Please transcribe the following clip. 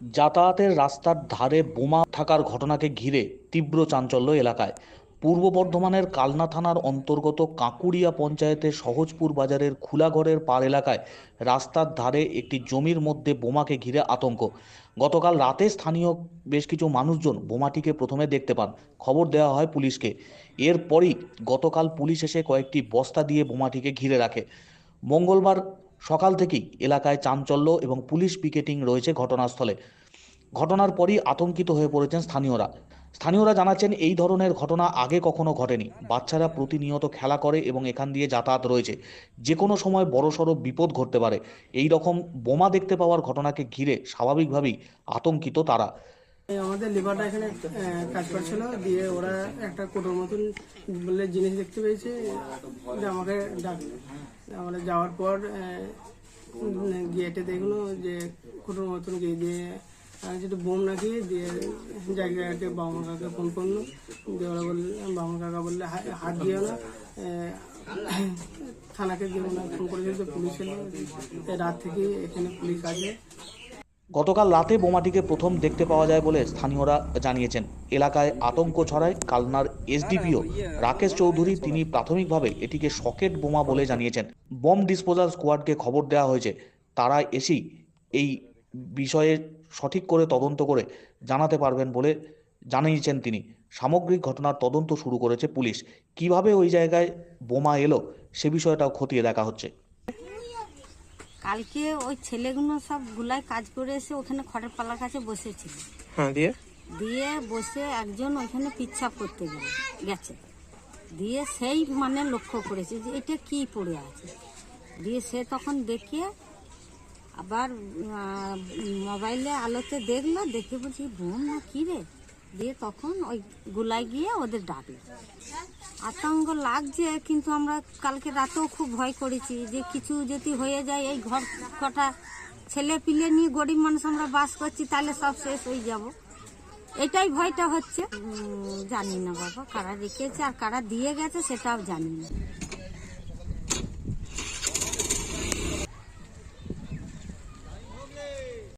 যাতায়াতের রাস্তার ধারে বোমা থাকার ঘটনাকে ঘিরে তীব্র চাঞ্চল্য এলাকায়। পূর্ব বর্ধমানের কালনা থানার অন্তর্গত কাঁকুড়িয়া পঞ্চায়েতের সহজপুর বাজারের খুলাঘরের পার এলাকায় রাস্তার ধারে একটি জমির মধ্যে বোমাকে ঘিরে আতঙ্ক। গতকাল রাতে স্থানীয় বেশ কিছু মানুষজন বোমাটিকে প্রথমে দেখতে পান। খবর দেওয়া হয় পুলিশকে। এরপরই গতকাল পুলিশ এসে কয়েকটি বস্তা দিয়ে বোমাটিকে ঘিরে রাখে। মঙ্গলবার সকাল থেকেই এলাকায় চাঞ্চল্য এবং পুলিশ পিকেটিং রয়েছে ঘটনাস্থলে। ঘটনার পরই আতঙ্কিত হয়ে পড়েছেন স্থানীয়রা। স্থানীয়রা জানাচ্ছেন, এই ধরনের ঘটনা আগে কখনো ঘটেনি। বাচ্চারা প্রতিনিয়ত খেলা করে এবং এখান দিয়ে যাতায়াত রয়েছে। যে কোনো সময় বড়সড় বিপদ ঘটতে পারে। এই রকম বোমা দেখতে পাওয়ার ঘটনাকে ঘিরে স্বাভাবিকভাবেই আতঙ্কিত তারা। আমাদের লিভারটা এখানে কাজ করছিল। দিয়ে ওরা একটা কোটোর মতন জিনিস দেখতে পেয়েছে। আমাকে ডাক আমরা যাওয়ার পর গেটে দেখল যে কোনো মতন গিয়ে দিয়ে যেটা বোম নাকি, দিয়ে জায়গাকে বামন কাকা ফোন করল। দিয়ে ওরা বললে বামন কাকা বললে হাত দিও না। থানাকে দিয়ে না ফোন করেছিল, পুলিশ এলো। রাত থেকে এখানে পুলিশ আছে গতকাল রাতে বোমাটিকে প্রথম দেখতে পাওয়া যায় বলে স্থানীয়রা জানিয়েছেন। এলাকায় আতঙ্ক ছড়ায় কালনার এসডিপিও রাকেশ চৌধুরী, তিনি প্রাথমিকভাবে এটিকে সকেট বোমা বলে জানিয়েছেন। বম ডিসপোজাল স্কোয়াডকে খবর দেওয়া হয়েছে। তারা এসেই এই বিষয়ে সঠিক করে তদন্ত করে জানাতে পারবেন বলে জানিয়েছেন তিনি। সামগ্রিক ঘটনার তদন্ত শুরু করেছে পুলিশ। কীভাবে ওই জায়গায় বোমা এলো, সে বিষয়টাও খতিয়ে দেখা হচ্ছে। কালকে ওই ছেলেগুলো সব গুলায় কাজ করে এসে ওখানে খড়ের পালার কাছে বসেছিল। হ্যাঁ দিয়ে? দিয়ে বসে একজন ওইখানে পিচ্ছাপ করতে গেল গেছে। দিয়ে সেই মানে লক্ষ্য করেছে যে এটা কি পড়ে আছে। দিয়ে সে তখন দেখিয়ে আবার মোবাইলে আলোতে দেখল দেখে বলছি বোম না কি রে? দিয়ে তখন ওই গুলায় গিয়ে ওদের ডাকলো। আতঙ্ক লাগছে, কিন্তু আমরা কালকে রাতেও খুব ভয় করেছি যে কিছু যদি হয়ে যায়, এই ঘর কটা ছেলে পিলে নিয়ে গরিব মানুষ আমরা বাস করছি, তাহলে সব শেষ হয়ে যাব। এটাই ভয়টা হচ্ছে। জানি না বাবা, কারা রেখেছে আর কারা দিয়ে গেছে সেটাও জানি না।